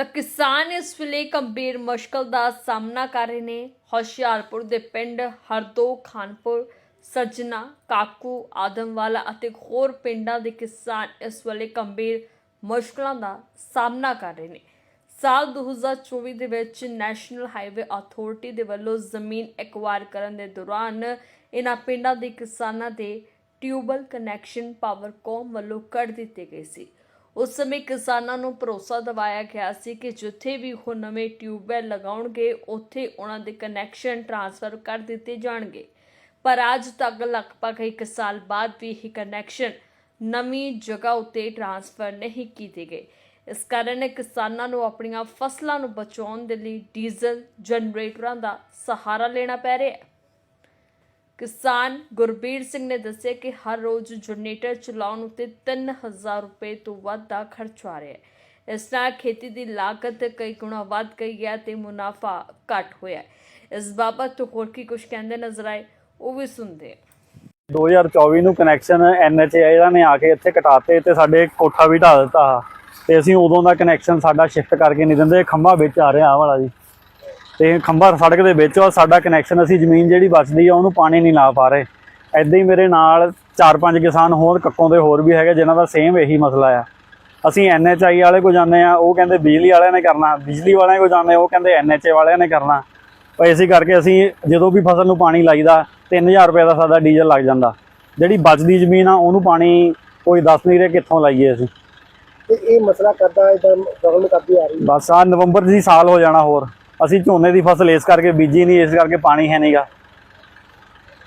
ਤਾਂ ਕਿਸਾਨ ਇਸ ਵੇਲੇ ਗੰਭੀਰ ਮੁਸ਼ਕਲ ਦਾ ਸਾਹਮਣਾ ਕਰ ਰਹੇ ਨੇ। ਹੁਸ਼ਿਆਰਪੁਰ ਦੇ ਪਿੰਡ ਹਰਦੋ, ਖਾਨਪੁਰ ਸੱਜਣਾ ਕਾਕੂ, ਆਦਮਵਾਲਾ ਅਤੇ ਹੋਰ ਪਿੰਡਾਂ ਦੇ ਕਿਸਾਨ ਇਸ ਵੇਲੇ ਗੰਭੀਰ ਮੁਸ਼ਕਲਾਂ ਦਾ ਸਾਹਮਣਾ ਕਰ ਰਹੇ ਨੇ। ਸਾਲ 2024 ਦੇ ਵਿੱਚ ਨੈਸ਼ਨਲ ਹਾਈਵੇ ਅਥਾਰਟੀ ਦੇ ਵੱਲੋਂ ਜ਼ਮੀਨ ਐਕਵਾਇਰ ਕਰਨ ਦੇ ਦੌਰਾਨ ਇਹਨਾਂ ਪਿੰਡਾਂ ਦੇ ਕਿਸਾਨਾਂ ਦੇ ਟਿਊਬਲ ਕਨੈਕਸ਼ਨ ਪਾਵਰਕੌਮ ਵੱਲੋਂ ਕੱਢ ਦਿੱਤੇ ਗਏ ਸੀ। ਉਸ ਸਮੇਂ ਕਿਸਾਨਾਂ ਨੂੰ ਭਰੋਸਾ ਦਿਵਾਇਆ ਗਿਆ ਸੀ ਕਿ ਜਿੱਥੇ ਵੀ ਉਹ ਨਵੇਂ ਟਿਊਬਵੈਲ ਲਗਾਉਣਗੇ, ਉੱਥੇ ਉਹਨਾਂ ਦੇ ਕਨੈਕਸ਼ਨ ਟ੍ਰਾਂਸਫਰ ਕਰ ਦਿੱਤੇ ਜਾਣਗੇ। ਪਰ ਅੱਜ ਤੱਕ ਲਗਭਗ ਇੱਕ ਸਾਲ ਬਾਅਦ ਵੀ ਇਹ ਕਨੈਕਸ਼ਨ ਨਵੀਂ ਜਗ੍ਹਾ ਉੱਤੇ ਟ੍ਰਾਂਸਫਰ ਨਹੀਂ ਕੀਤੇ ਗਏ। ਇਸ ਕਾਰਨ ਕਿਸਾਨਾਂ ਨੂੰ ਆਪਣੀਆਂ ਫਸਲਾਂ ਨੂੰ ਬਚਾਉਣ ਦੇ ਲਈ ਡੀਜ਼ਲ ਜਨਰੇਟਰਾਂ ਦਾ ਸਹਾਰਾ ਲੈਣਾ ਪੈ ਰਿਹਾ ਹੈ। ਕਿਸਾਨ ਗੁਰਬੀਰ ਸਿੰਘ ਨੇ ਦੱਸਿਆ ਕਿ ਹਰ ਰੋਜ਼ ਜਨਰੇਟਰ ਚਲਾਉਣ ਉਤੇ 3000 ਰੁਪਏ ਤੋਂ ਵੱਧ ਦਾ ਖਰਚ ਆ ਰਿਹਾ ਹੈ। ਇਸ ਨਾਲ ਖੇਤੀ ਦੀ ਲਾਗਤ ਕਈ ਗੁਣਾ ਵੱਧ ਗਈ ਹੈ ਤੇ ਮੁਨਾਫਾ ਘਟ ਹੋਇਆ ਇਸ ਬਾਬਤ ਹੋਰ ਕੀ ਕੁਝ ਕਹਿੰਦੇ ਨਜ਼ਰ ਆਏ, ਉਹ ਵੀ ਸੁਣਦੇ ਹਾਂ। 2024 ਨੂੰ ਕਨੈਕਸ਼ਨ ਐਨਐਚਏ ਇਹਨਾਂ ਨੇ ਆ ਕੇ ਇੱਥੇ ਕਟਾਤੇ ਤੇ ਸਾਡੇ ਕੋਠਾ ਵੀ ਢਾ ਦਿੱਤਾ ਤੇ ਅਸੀਂ ਉਦੋਂ ਦਾ ਕਨੈਕਸ਼ਨ ਸਾਡਾ ਸ਼ਿਫਟ ਕਰਕੇ ਨਹੀਂ ਦਿੰਦੇ, ਖੰਭਾ ਵਿੱਚ ਆ ਰਿਹਾ ਆਹ ਵਾਲਾ ਜੀ। ਤੇ ਖੰਭਾ ਸੜਕ ਦੇ ਵਿੱਚ ਆ ਸਾਡਾ ਕਨੈਕਸ਼ਨ ਅਸੀਂ ਜ਼ਮੀਨ ਜਿਹੜੀ ਬਚਦੀ ਆ ਉਹਨੂੰ ਪਾਣੀ ਨਹੀਂ ਲਾ ਪਾ ਰਹੇ। ਐਦਾਂ ਹੀ ਮੇਰੇ ਨਾਲ ਚਾਰ ਪੰਜ ਕਿਸਾਨ ਹੋਰ ਕੱਕੋਂ ਦੇ ਹੋਰ ਵੀ ਹੈਗੇ ਜਿਨ੍ਹਾਂ ਦਾ ਸੇਮ ਇਹੀ ਮਸਲਾ ਆ। ਅਸੀਂ ਐਨਐਚਆਈ ਵਾਲੇ ਕੋ ਜਾਂਦੇ ਆ ਉਹ ਕਹਿੰਦੇ ਬਿਜਲੀ ਵਾਲਿਆਂ ਨੇ ਕਰਨਾ ਬਿਜਲੀ ਵਾਲਿਆਂ ਕੋ ਜਾਂਦੇ ਉਹ ਕਹਿੰਦੇ ਐਨਐਚਏ ਵਾਲਿਆਂ ਨੇ ਕਰਨਾ। ਪਰ ਇਸੇ ਕਰਕੇ ਅਸੀਂ ਜਦੋਂ ਵੀ ਫਸਲ ਨੂੰ ਪਾਣੀ ਲਾਈਦਾ 3000 ਰੁਪਏ ਦਾ ਸਾਡਾ ਡੀਜ਼ਲ ਲੱਗ ਜਾਂਦਾ। ਜਿਹੜੀ ਬਚਦੀ ਜ਼ਮੀਨ ਆ ਉਹਨੂੰ ਪਾਣੀ ਕੋਈ ਦੱਸ ਨਹੀਂ ਰਿਹਾ ਕਿੱਥੋਂ ਲਾਈਏ ਅਸੀਂ। ਤੇ ਇਹ ਮਸਲਾ ਕਰਦਾ ਇਦਾਂ ਪ੍ਰੋਬਲਮ ਕਰਦੀ ਆ ਰਹੀ? ਬਸ ਆ ਨਵੰਬਰ ਦੀ ਸਾਲ ਹੋ ਜਾਣਾ ਹੋਰ। ਅਸੀਂ ਝੋਨੇ ਦੀ ਫਸਲ ਇਸ ਕਰਕੇ ਬੀਜੀ ਨਹੀਂ ਇਸ ਕਰਕੇ ਪਾਣੀ ਹੈ ਨਹੀਂਗਾ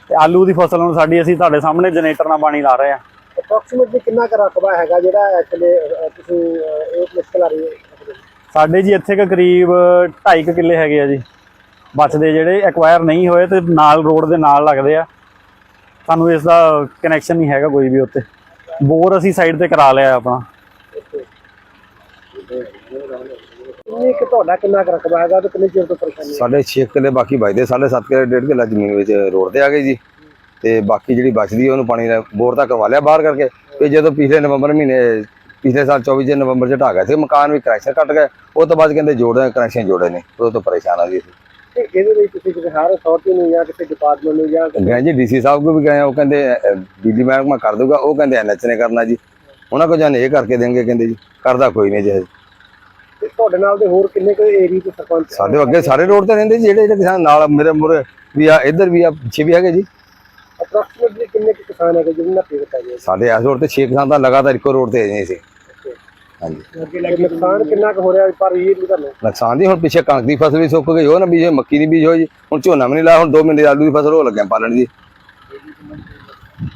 ਤੇ ਆਲੂ ਦੀ ਫਸਲ ਹੁਣ ਸਾਡੀ ਅਸੀਂ ਤੁਹਾਡੇ ਸਾਹਮਣੇ ਜਨਰੇਟਰ ਨਾਲ ਪਾਣੀ ਲਾ ਰਹੇ ਆ ਅਪਰੋਕਸੀਮੇਟਲੀ ਕਿੰਨਾ ਕੁ ਰਕਬਾ ਹੈਗਾ ਜਿਹੜਾ ਐਕਚੁਅਲੀ ਤੁਸੀਂ ਇਹ ਮੁਸ਼ਕਲ ਆ ਰਹੀ ਹੈ? ਸਾਡੇ ਜੀ ਇੱਥੇ ਕੁ ਕਰੀਬ 2.5 ਕਿੱਲੇ ਹੈਗੇ ਆ ਜੀ। ਬਚਦੇ ਜਿਹੜੇ ਐਕਵਾਇਰ ਨਹੀਂ ਹੋਏ ਤੇ ਨਾਲ ਰੋਡ ਦੇ ਨਾਲ ਲੱਗਦੇ ਆ। ਸਾਨੂੰ ਇਸ ਦਾ ਕਨੈਕਸ਼ਨ ਨਹੀਂ ਹੈਗਾ ਕੋਈ ਵੀ ਉੱਤੇ ਬੋਰ ਅਸੀਂ ਸਾਈਡ ਤੇ ਕਰਾ ਲਿਆ ਆਪਣਾ। ਇਹ ਕਿ ਤੁਹਾਡਾ ਕਿੰਨਾ ਕੁ ਰਕਬਾ ਹੈਗਾ ਤੇ ਕਿੰਨੇ ਚਿਰ ਤੋਂ ਪਰੇਸ਼ਾਨੀ ਹੈ? ਸਾਡੇ 6 ਕਿੱਲੇ ਬਾਕੀ ਬਚਦੇ ਸਾਢੇ ਸੱਤ ਕਿੱਲੇ ਡੇਢ ਕਿੱਲਾ ਜ਼ਮੀਨ ਵਿੱਚ ਰੋਡ ਤੇ ਆ ਗਈ ਜੀ। ਤੇ ਬਾਕੀ ਜਿਹੜੀ ਬਚਦੀ ਹੈ ਉਹਨੂੰ ਪਾਣੀ ਦਾ ਬੋਰ ਤੱਕ ਕਰਵਾ ਲਿਆ ਬਾਹਰ ਕਰਕੇ। ਤੇ ਜਦੋਂ ਪਿਛਲੇ ਨਵੰਬਰ ਮਹੀਨੇ ਪਿਛਲੇ ਸਾਲ 24 ਦੇ ਨਵੰਬਰ ਚ ਢਾਹ ਗਏ ਸੀ ਮਕਾਨ ਵੀ ਕਨੈਕਸ਼ਨ ਕੱਟ ਗਏ। ਉਹ ਤੋਂ ਬਾਅਦ ਕਹਿੰਦੇ ਜੋੜੇ ਕਨੈਕਸ਼ਨ ਜੋੜੇ ਨੇ। ਉਹ ਤੋਂ ਪਰੇਸ਼ਾਨ ਆ ਜੀ ਅਸੀਂ। ਤੇ ਇਹਦੇ ਲਈ ਤੁਸੀਂ ਕਿਸੇ ਹਰ ਅਥਾਰਟੀ ਨੂੰ ਜਾਂ ਕਿਸੇ ਡਿਪਾਰਟਮੈਂਟ ਨੂੰ ਜਾਂ ਗਏ ਜੀ ਡੀਸੀ ਸਾਹਿਬ ਕੋਲ ਵੀ ਗਏ ਉਹ ਕਹਿੰਦੇ ਬਿਜਲੀ ਮਹਿਕਮਾ ਕਰ ਦੂਗਾ ਉਹ ਕਹਿੰਦੇ ਐਨਐਚ ਨੇ ਕਰਨਾ ਜੀ। ਉਹਨਾਂ ਕੋ ਜਾਨੇ ਇਹ ਕਰਕੇ ਦੇਣਗੇ ਕਹਿੰਦੇ ਜੀ। ਕਰਦਾ ਕੋਈ ਨਹੀਂ ਜੀ। ਤੇ ਤੁਹਾਡੇ ਨਾਲ ਦੇ ਹੋਰ ਕਿੰਨੇ ਕੁ ਏਰੀਆ ਦੇ ਸਰਪੰਚ ਸਾਡੇ ਅੱਗੇ ਸਾਰੇ ਰੋਡ ਤੇ ਰਹਿੰਦੇ ਜੀ ਜਿਹੜੇ ਜਿਹੜੇ ਕਿਸਾਨ ਨਾਲ ਮੇਰੇ ਮੁਰੇ ਵੀ ਆ ਇੱਧਰ ਵੀ ਆ ਪਿੱਛੇ ਵੀ ਹੈਗੇ ਜੀ। ਅਪਰੋਕਸੀਮੇਟਲੀ ਕਿੰਨੇ ਕੁ ਕਿਸਾਨ ਹੈਗੇ ਜਿਹਨਾਂ ਨਾਲ ਪੀੜਤ ਹੈਗੇ ਸਾਡੇ ਇਸ ਰੋਡ ਤੇ 6 ਕਿਸਾਨ ਤਾਂ ਲਗਾਤਾਰ ਇੱਕੋ ਰੋਡ ਤੇ ਆਏ ਸੀ। ਹਾਂਜੀ। ਤੇ ਨੁਕਸਾਨ ਕਿੰਨਾ ਕੁ ਹੋ ਰਿਹਾ ਪਰ ਇਹ ਨਹੀਂ ਤੁਹਾਨੂੰ? ਨੁਕਸਾਨ ਦੀ ਹੁਣ ਪਿੱਛੇ ਕਣਕ ਦੀ ਫਸਲ ਵੀ ਸੁੱਕ ਗਈ ਉਹ ਨਾ ਬੀਜ ਮੱਕੀ ਦੀ ਬੀਜ ਹੋਈ ਹੁਣ ਝੋਨਾ ਵੀ ਨਹੀਂ ਲਾਇਆ ਹੁਣ 2 ਮਹੀਨੇ ਆਲੂ ਦੀ ਫਸਲ ਹੋ ਲੱਗਿਆ ਪਾਲਣ ਦੀ।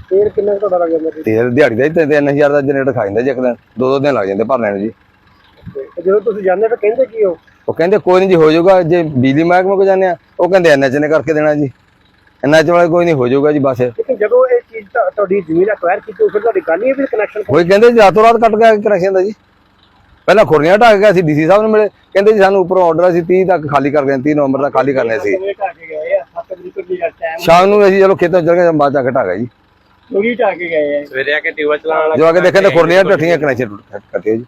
ਫੇਰ ਕਿੰਨਾ ਕੁ ਤੁਹਾਡਾ ਲੱਗ ਜਾਂਦਾ ਜੀ? ਤੇ ਦਿਹਾੜੀ ਦਾ ਹੀ ਤੇ 3000 ਦਾ ਜਨਰੇਟਰ ਖਾ ਜਾਂਦਾ ਜੀ ਇੱਕ ਦਿਨ ਦੋ ਦੋ ਦਿਨ ਲੱਗ ਜਾਂਦੇ ਭਰਨੇ ਨੂੰ ਜੀ। ਜਦੋਂ ਤੁਸੀਂ ਜਾਂਦੇ ਤਾਂ ਕਹਿੰਦੇ ਕੀ ਹੋ? ਉਹ ਕਹਿੰਦੇ ਕੋਈ ਨਹੀਂ ਜੀ ਹੋ ਜਾਊਗਾ। ਜੇ ਬਿਜਲੀ ਮਹਿਕਮੇ ਕੋ ਜਾਂਦੇ ਆ ਉਹ ਕਹਿੰਦੇ ਐਨਐਚ ਨੇ ਕਰਕੇ ਦੇਣਾ ਜੀ। ਐਨਐਚ ਵਾਲੇ ਕੋਈ ਨਹੀਂ ਹੋ ਜਾਊਗਾ ਜੀ ਬਸ। ਲੇਕਿਨ ਜਦੋਂ ਇਹ ਚੀਜ਼ ਤੁਹਾਡੀ ਜ਼ਮੀਨ ਅਕਵਾਇਰ ਕੀਤੀ ਉਸ ਵੇਲੇ ਤੁਹਾਡੀ ਗੱਲ ਹੀ ਵੀ ਕਨੈਕਸ਼ਨ ਕੋਈ ਕਹਿੰਦੇ ਜੀ ਰਾਤੋਂ ਰਾਤ ਕੱਟ ਗਿਆ ਕਨੈਕਸ਼ਨ ਦਾ ਜੀ। ਪਹਿਲਾਂ ਖੁਰਨੀਆਂ ਢਾਕ ਗਿਆ ਸੀ ਡੀਸੀ ਸਾਹਿਬ ਨੂੰ ਮਿਲੇ। ਕਹਿੰਦੇ ਜੀ ਸਾਨੂੰ ਉੱਪਰੋਂ ਆਰਡਰ ਸੀ 30 ਤੱਕ ਖਾਲੀ ਕਰ ਗਏ 30 ਨਵੰਬਰ ਤੱਕ ਖਾਲੀ ਕਰਨੇ ਸੀ। ਢਾ ਕੇ ਗਏ ਆ? 7 ਤਰੀਕ ਦੀ ਟਾਈਮ ਸ਼ਾਮ ਨੂੰ ਅਸੀਂ ਚਲੋ ਖੇਤਾਂ ਚ ਚਲ ਗਏ ਬਾਅਦ ਕੇ ਢਾਕ ਗਿਆ ਜੀ। ਲੋੜੀ ਢਾ ਕੇ ਗਏ ਆ। ਸਵੇਰੇ ਆ ਕੇ ਟਿਊਬਲ ਚਲਾਉਣ ਲੱਗ ਜੋ ਆ ਕੇ ਦੇਖਿਆ ਤਾਂ ਖੁਰਨੀਆਂ ਢੱਠੀਆਂ ਕਨੈਕਸ਼ਨ ਕੱਟੇ ਜੀ।